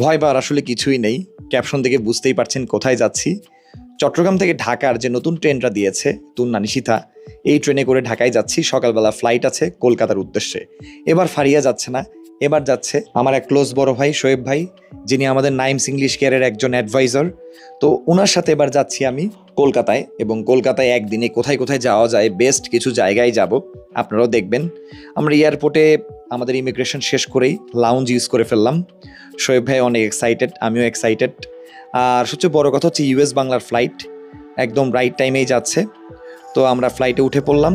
ভয় পাওয়ার আসলে কিছুই নেই। ক্যাপশন থেকে বুঝতেই পারছেন কোথায় যাচ্ছি। চট্টগ্রাম থেকে ঢাকার যে নতুন ট্রেনটা দিয়েছে তুন্না নিশিতা এই ট্রেনে করে ঢাকায় যাচ্ছি। সকালবেলা ফ্লাইট আছে কলকাতার উদ্দেশ্যে। এবার ফারিয়া যাচ্ছে না। এবার যাচ্ছে আমার এক ক্লোজ বড় ভাই, শোয়েব ভাই, যিনি আমাদের নাইমস ইংলিশ কেয়ারের একজন অ্যাডভাইজার তো ওনার সাথে এবার যাচ্ছি আমি কলকাতায় এবং কলকাতায় একদিনে কোথায় কোথায় যাওয়া যায় বেস্ট কিছু জায়গায় যাব, আপনারাও দেখবেন। আমরা এয়ারপোর্টে আমাদের ইমিগ্রেশন শেষ করেই লাউঞ্জ ইউজ করে ফেললাম। শোয়েব ভাই অনেক এক্সাইটেড আমিও এক্সাইটেড আর সবচেয়ে বড় কথা হচ্ছে ইউএস বাংলার ফ্লাইট একদম রাইট টাইমেই যাচ্ছে। তো আমরা ফ্লাইটে উঠে পড়লাম।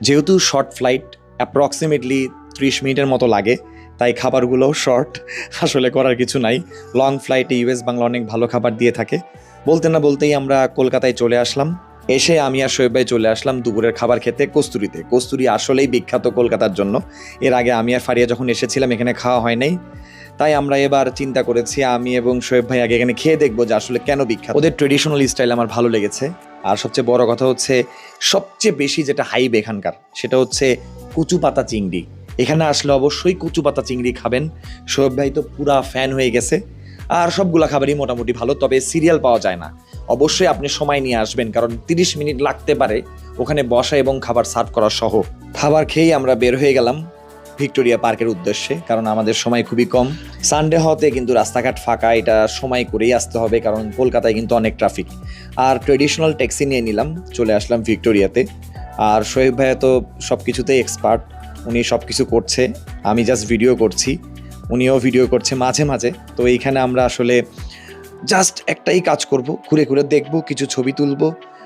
যেহেতু শর্ট ফ্লাইট অ্যাপ্রক্সিমেটলি ত্রিশ মিনিটের মতো লাগে, তাই খাবারগুলোও শর্ট আসলে করার কিছু নাই। লং ফ্লাইটে ইউএস বাংলা অনেক ভালো খাবার দিয়ে থাকে। বলতে না বলতেই আমরা কলকাতায় চলে আসলাম। এসে আমি আর শোয়েব ভাই চলে আসলাম দুপুরের খাবার খেতে কস্তুরিতে। কস্তুরি আসলেই বিখ্যাত কলকাতার জন্য। এর আগে আমি আর ফারিয়া যখন এসেছিলাম, এখানে খাওয়া হয় নাই। তাই আমরা এবার চিন্তা করেছি, আমি এবং শোয়েব ভাই আগে এখানে খেয়ে দেখব যে আসলে কেন বিখ্যাত। ওদের ট্রেডিশনাল স্টাইল আমার ভালো লেগেছে। আর সবচেয়ে বড় কথা হচ্ছে, সবচেয়ে বেশি যেটা হাইব এখানকার, সেটা হচ্ছে কুচু পাতা চিংড়ি। এখানে আসলে অবশ্যই কুচু পাতা চিংড়ি খাবেন। শোয়েব ভাই তো পুরা ফ্যান হয়ে গেছে। আর সবগুলা খাবারই মোটামুটি ভালো, তবে সিরিয়াল পাওয়া যায় না। অবশ্যই আপনি সময় নিয়ে আসবেন, কারণ তিরিশ মিনিট লাগতে পারে ওখানে বসা এবং খাবার সার্ভ করা সহ। খাবার খেয়েই আমরা বের হয়ে গেলাম। ভিক্টোরিয়া পার্কের উদ্দেশ্যে, কারণ আমাদের সময় খুবই কম। সানডে হতে কিন্তু রাস্তাঘাট ফাঁকা, এটা সময় করেই আসতে হবে, কারণ কলকাতায় কিন্তু অনেক ট্রাফিক আর ট্রেডিশনাল ট্যাক্সি নিয়ে নিলাম, চলে আসলাম ভিক্টোরিয়াতে। আর শোয়েব ভাইয়া তো সব কিছুতেই এক্সপার্ট উনি সব কিছু করছে, আমি জাস্ট ভিডিও করছি, উনিও ভিডিও করছে মাঝে মাঝে। তো এইখানে আমরা আসলে জাস্ট একটাই কাজ করব, ঘুরে ঘুরে দেখব, কিছু ছবি তুলব,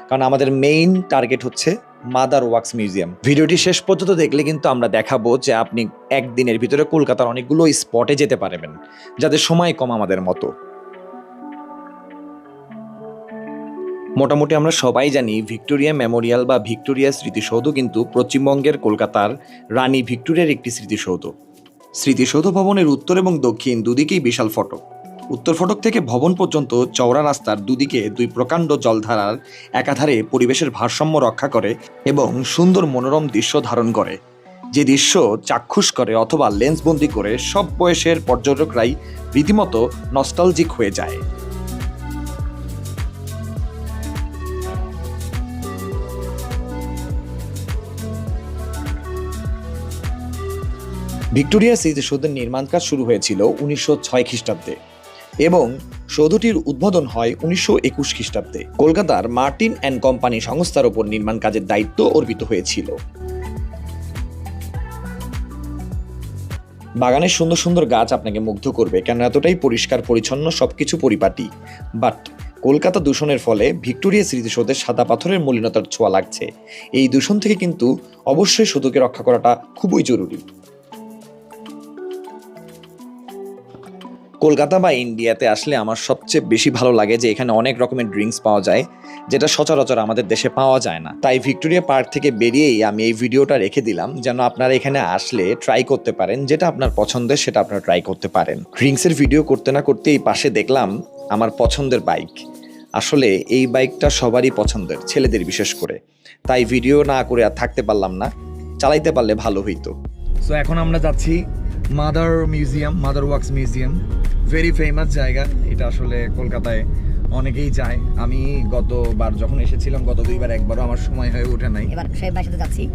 কারণ আমাদের মেইন টার্গেট হচ্ছে মাদার ওয়াক্স মিউজিয়াম। ভিডিওটি শেষ পর্যন্ত দেখলে কিন্তু আমরা দেখাবো যে আপনি একদিনের ভিতরে কলকাতার অনেকগুলো স্পটে যেতে পারবেন যাদের সময় কম আমাদের মতো। মোটামুটি আমরা সবাই জানি ভিক্টোরিয়া মেমোরিয়াল বা ভিক্টোরিয়া স্মৃতিসৌধ কিন্তু পশ্চিমবঙ্গের কলকাতার রানী ভিক্টোরিয়ার একটি স্মৃতিসৌধ। স্মৃতিসৌধ ভবনের উত্তর এবং দক্ষিণ দুদিকেই বিশাল ফটক। উত্তর ফটক থেকে ভবন পর্যন্ত চওড়া রাস্তার দুদিকে দুই প্রকাণ্ড জলধারার একাধারে পরিবেশের ভারসাম্য রক্ষা করে এবং সুন্দর মনোরম দৃশ্য ধারণ করে। যে দৃশ্য চাক্ষুষ করে অথবা লেন্সবন্দি করে সব বয়সের পর্যটকরাই রীতিমতো নস্টালজিক হয়ে যায়। ভিক্টোরিয়া স্মৃতিসৌধের নির্মাণ কাজ শুরু হয়েছিল উনিশশো ছয় খ্রিস্টাব্দে। এবং সৌধটির উদ্বোধন হয় উনিশশো একুশ খ্রিস্টাব্দে। কলকাতার মার্টিন অ্যান্ড কোম্পানি সংস্থার ওপর নির্মাণ কাজের দায়িত্ব অর্পিত হয়েছিল। বাগানের সুন্দর সুন্দর গাছ আপনাকে মুগ্ধ করবে কেন এতটাই পরিষ্কার, পরিচ্ছন্ন, সবকিছু পরিপাটি। বাট কলকাতা দূষণের ফলে ভিক্টোরিয়া স্মৃতিসৌধের সাদা পাথরের মলিনতার ছোঁয়া লাগছে। এই দূষণ থেকে কিন্তু অবশ্যই সৌধকে রক্ষা করাটা খুবই জরুরি। কলকাতা বা ইন্ডিয়াতে আসলে আমার সবচেয়ে বেশি ভালো লাগে যে এখানে অনেক রকমের ড্রিঙ্কস পাওয়া যায়, যেটা সচরাচর আমাদের দেশে পাওয়া যায় না। তাই ভিক্টোরিয়া পার্ক থেকে বেরিয়েই আমি এই ভিডিওটা রেখে দিলাম, যেন আপনারা এখানে আসলে ট্রাই করতে পারেন, যেটা আপনার পছন্দের সেটা আপনারা ট্রাই করতে পারেন। ড্রিঙ্কসের ভিডিও করতে না করতে এই পাশে দেখলাম আমার পছন্দের বাইক আসলে এই বাইকটা সবারই পছন্দের, ছেলেদের বিশেষ করে। তাই ভিডিও না করে আর থাকতে পারলাম না, চালাইতে পারলে ভালো হইতো। সো এখন আমরা যাচ্ছি mother museum mother wax museum very famous জায়গা। এটা আসলে কলকাতায় অনেকেই যায়। আমি গতবার যখন এসেছিলাম গত দুইবার একবারও আমার সময় হয়ে ওঠে নাই। এবার ভাইয়ের সাথে যাচ্ছি।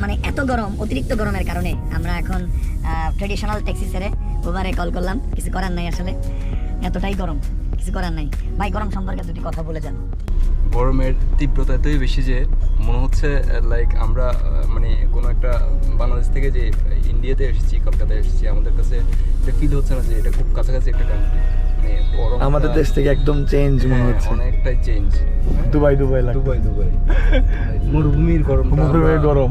মানে এত গরম অতিরিক্ত গরমের কারণে আমরা এখন ট্রেডিশনাল ট্যাক্সি ছেড়ে ওভারে কল করলাম। কিছু করার নাই আসলে। এতটাই গরম কিছু করার নাই। ভাই গরম সম্পর্কে দুটি কথা বলে যান। গরমের তীব্রতা এতই বেশি যে মনে হচ্ছে লাইক আমরা মানে কোনো একটা বাংলাদেশ থেকে যে ইন্ডিয়াতে এসেছি কলকাতায় এসেছি। আমাদের কাছে এটা ফিল হচ্ছে না যে এটা খুব কাছাকাছি একটা কান্ট্রি মানে আমাদের দেশ থেকে একদম চেঞ্জ মনে হ্যাঁ, হচ্ছে। অনেকটাই চেঞ্জ দুবাই দুবাই লাগে দুবাই দুবাই। মরুভূমির গরম মরুভূমির গরম।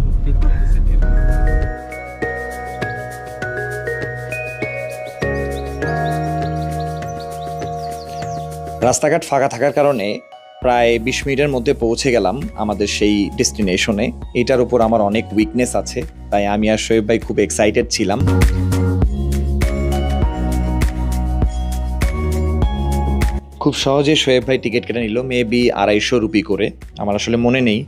রাস্তাঘাট ফাঁকা থাকার কারণে প্রায় বিশ মিনিটের মধ্যে পৌঁছে গেলাম আমাদের সেই ডেস্টিনেশনে। এটার উপর আমার অনেক উইকনেস আছে, তাই আমি আর শোয়েব ভাই খুব এক্সাইটেড ছিলাম। খুব সহজে শোয়েব ভাই টিকিট কেটে নিল মেবি আড়াইশো রুপি করে, আমার আসলে মনে নেই।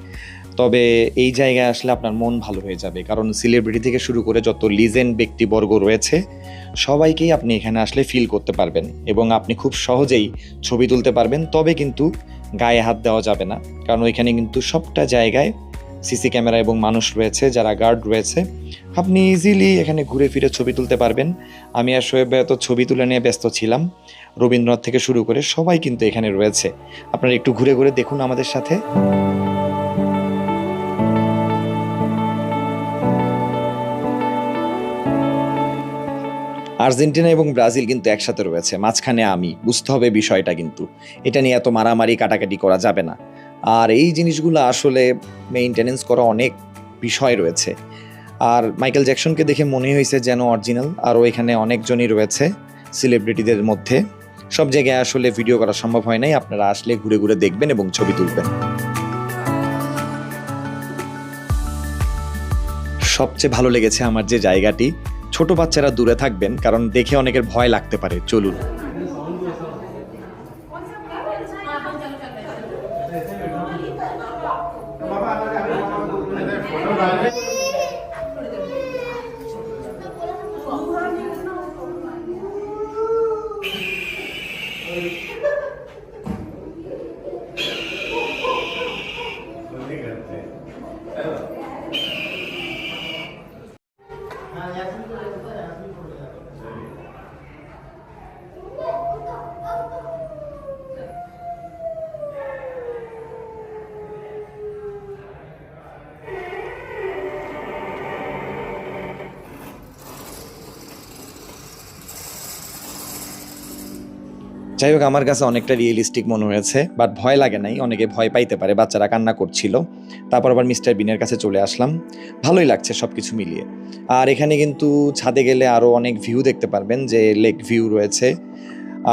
তবে এই জায়গায় আসলে আপনার মন ভালো হয়ে যাবে, কারণ সেলিব্রিটি থেকে শুরু করে যত লিজেন্ড ব্যক্তিবর্গ রয়েছে, সবাইকেই আপনি এখানে আসলে ফিল করতে পারবেন এবং আপনি খুব সহজেই ছবি তুলতে পারবেন। তবে কিন্তু গায়ে হাত দেওয়া যাবে না। কারণ ওইখানে কিন্তু সবটা জায়গায় সিসি ক্যামেরা এবং মানুষ রয়েছে, যারা গার্ড রয়েছে। আপনি ইজিলি এখানে ঘুরে ফিরে ছবি তুলতে পারবেন। আমি আর শোয়েব তো ছবি তুলে নিয়ে ব্যস্ত ছিলাম। রবীন্দ্রনাথ থেকে শুরু করে সবাই কিন্তু এখানে রয়েছে। আপনারা একটু ঘুরে ঘুরে দেখুন আমাদের সাথে। আর্জেন্টিনা এবং ব্রাজিল কিন্তু একসাথে রয়েছে। মাঝখানে আমি। বুঝতে হবে বিষয়টা কিন্তু। এটা নিয়ে এত মারামারি, কাটাকাটি করা যাবে না। আর এই জিনিসগুলো আসলে মেইনটেনেন্স করা অনেক বিষয় রয়েছে। আর মাইকেল জ্যাকসনকে দেখে মনে হয়েছে যেন অরিজিনাল। আরও এখানে অনেকজনই রয়েছে সেলিব্রিটিদের মধ্যে। সব জায়গায় আসলে ভিডিও করা সম্ভব হয় নাই। আপনারা আসলে ঘুরে ঘুরে দেখবেন এবং ছবি তুলবেন। সবচেয়ে ভালো লেগেছে আমার যে জায়গাটি ছোট বাচ্চারা দূরে থাকবেন কারণ দেখে অনেকের ভয় লাগতে পারে। চলুন। যাই হোক, আমার কাছে অনেকটা রিয়েলিস্টিক মনে হয়েছে বাট ভয় লাগে নাই। অনেকে ভয় পাইতে পারে, বাচ্চারা কান্না করছিল। তারপর আবার মিস্টার বিনের কাছে চলে আসলাম। ভালোই লাগছে সব কিছু মিলিয়ে। আর এখানে কিন্তু ছাদে গেলে আরও অনেক ভিউ দেখতে পারবেন, যে লেক ভিউ রয়েছে।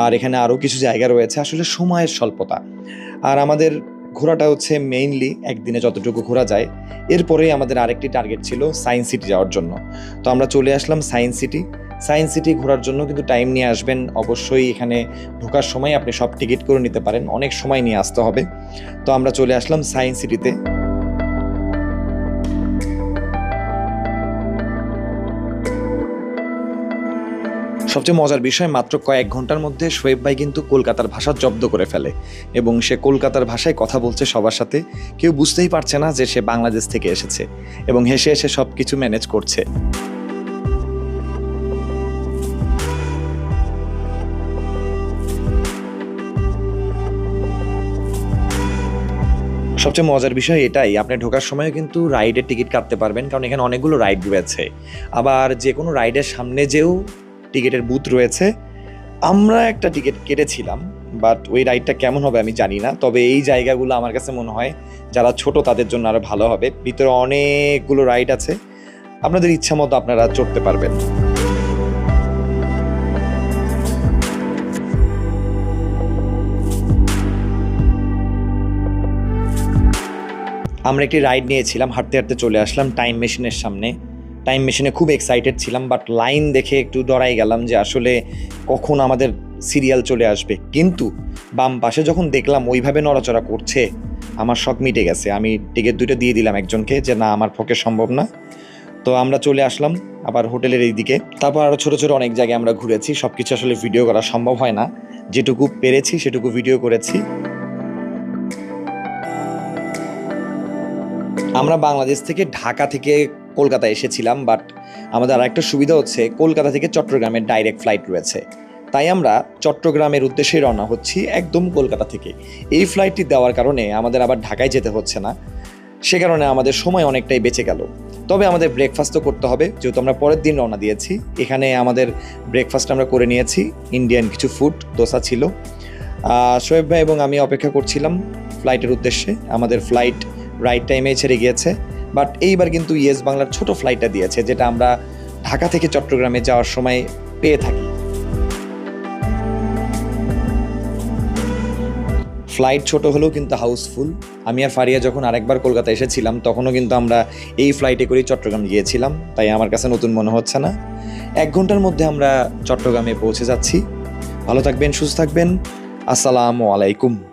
আর এখানে আরও কিছু জায়গা রয়েছে, আসলে সময়ের স্বল্পতা। আর আমাদের ঘোরাটা হচ্ছে মেইনলি একদিনে যতটুকু ঘোরা যায়। এরপরেই আমাদের আরেকটি টার্গেট ছিল সায়েন্স সিটি যাওয়ার জন্য। তো আমরা চলে আসলাম সায়েন্স সিটি সায়েন্স সিটি ঘোরার জন্য কিন্তু টাইম নিয়ে আসবেন। অবশ্যই এখানে ঢোকার সময় আপনি সব টিকিট করে নিতে পারেন। অনেক সময় নিয়ে আসতে হবে। তো আমরা চলে আসলাম সায়েন্স সিটিতে সবচেয়ে মজার বিষয়, মাত্র কয়েক ঘণ্টার মধ্যে শোয়েব ভাই কিন্তু কলকাতার ভাষা জব্দ করে ফেলে এবং সে কলকাতার ভাষায় কথা বলছে সবার সাথে। কেউ বুঝতেই পারছে না যে সে বাংলাদেশ থেকে এসেছে এবং হেসে হেসে সব কিছু ম্যানেজ করছে। সবচেয়ে মজার বিষয় এটাই, আপনি ঢোকার সময় কিন্তু রাইডের টিকিট কাটতে পারবেন, কারণ এখানে অনেকগুলো রাইড রয়েছে। আবার যে কোনো রাইডের সামনে যেও টিকিটের বুথ রয়েছে। আমরা একটা টিকিট কেটেছিলাম বাট ওই রাইডটা কেমন হবে আমি জানি না, তবে এই জায়গাগুলো আমার কাছে মনে হয় যারা ছোট তাদের জন্য আরও ভালো হবে। ভিতরে অনেকগুলো রাইড আছে, আপনাদের ইচ্ছা মতো আপনারা চড়তে পারবেন। আমরা একটি রাইড নিয়েছিলাম, হাঁটতে হাঁটতে চলে আসলাম টাইম মেশিনের সামনে। টাইম মেশিনে খুব এক্সাইটেড ছিলাম বাট লাইন দেখে একটু ডরাই গেলাম যে আসলে কখন আমাদের সিরিয়াল চলে আসবে। কিন্তু বাম পাশে যখন দেখলাম ওইভাবে নড়াচড়া করছে, আমার শখ মিটে গেছে। আমি টিকিট দুটো দিয়ে দিলাম একজনকে যে, না, আমার পক্ষে সম্ভব না। তো আমরা চলে আসলাম আবার হোটেলের এই দিকে তারপর আরও ছোটো ছোটো অনেক জায়গায় আমরা ঘুরেছি। সব কিছু আসলে ভিডিও করা সম্ভব হয় না। যেটুকু পেরেছি, সেটুকু ভিডিও করেছি। আমরা বাংলাদেশ থেকে ঢাকা থেকে কলকাতা এসেছিলাম বাট আমাদের আরেকটা সুবিধা হচ্ছে কলকাতা থেকে চট্টগ্রামের ডাইরেক্ট ফ্লাইট রয়েছে। তাই আমরা চট্টগ্রামের উদ্দেশ্যে রওনা হচ্ছি একদম কলকাতা থেকে। এই ফ্লাইটটি দেওয়ার কারণে আমাদের আবার ঢাকায় যেতে হচ্ছে না। সে কারণে আমাদের সময় অনেকটাই বেঁচে গেল। তবে আমাদের ব্রেকফাস্ট তো করতে হবে, যেহেতু আমরা পরের দিন রওনা দিয়েছি। এখানে আমাদের ব্রেকফাস্ট আমরা করে নিয়েছি ইন্ডিয়ান কিছু ফুড দোসা ছিল। শোয়েব ভাই এবং আমি অপেক্ষা করছিলাম ফ্লাইটের উদ্দেশ্যে। আমাদের ফ্লাইট রাইট টাইমে ছেড়ে গিয়েছে। বাট এইবার কিন্তু ইয়েস বাংলার ছোট ফ্লাইটটা দিয়েছে, যেটা আমরা ঢাকা থেকে চট্টগ্রামে যাওয়ার সময় পেয়ে থাকি। ফ্লাইট ছোট হলেও কিন্তু হাউসফুল আমি আর ফারিয়া যখন আরেকবার কলকাতা এসেছিলাম, তখনও কিন্তু আমরা এই ফ্লাইটে করেই চট্টগ্রাম গিয়েছিলাম। তাই আমার কাছে নতুন মনে হচ্ছে না। এক ঘণ্টার মধ্যে আমরা চট্টগ্রামে পৌঁছে যাচ্ছি। ভালো থাকবেন, সুস্থ থাকবেন। আসসালামু আলাইকুম।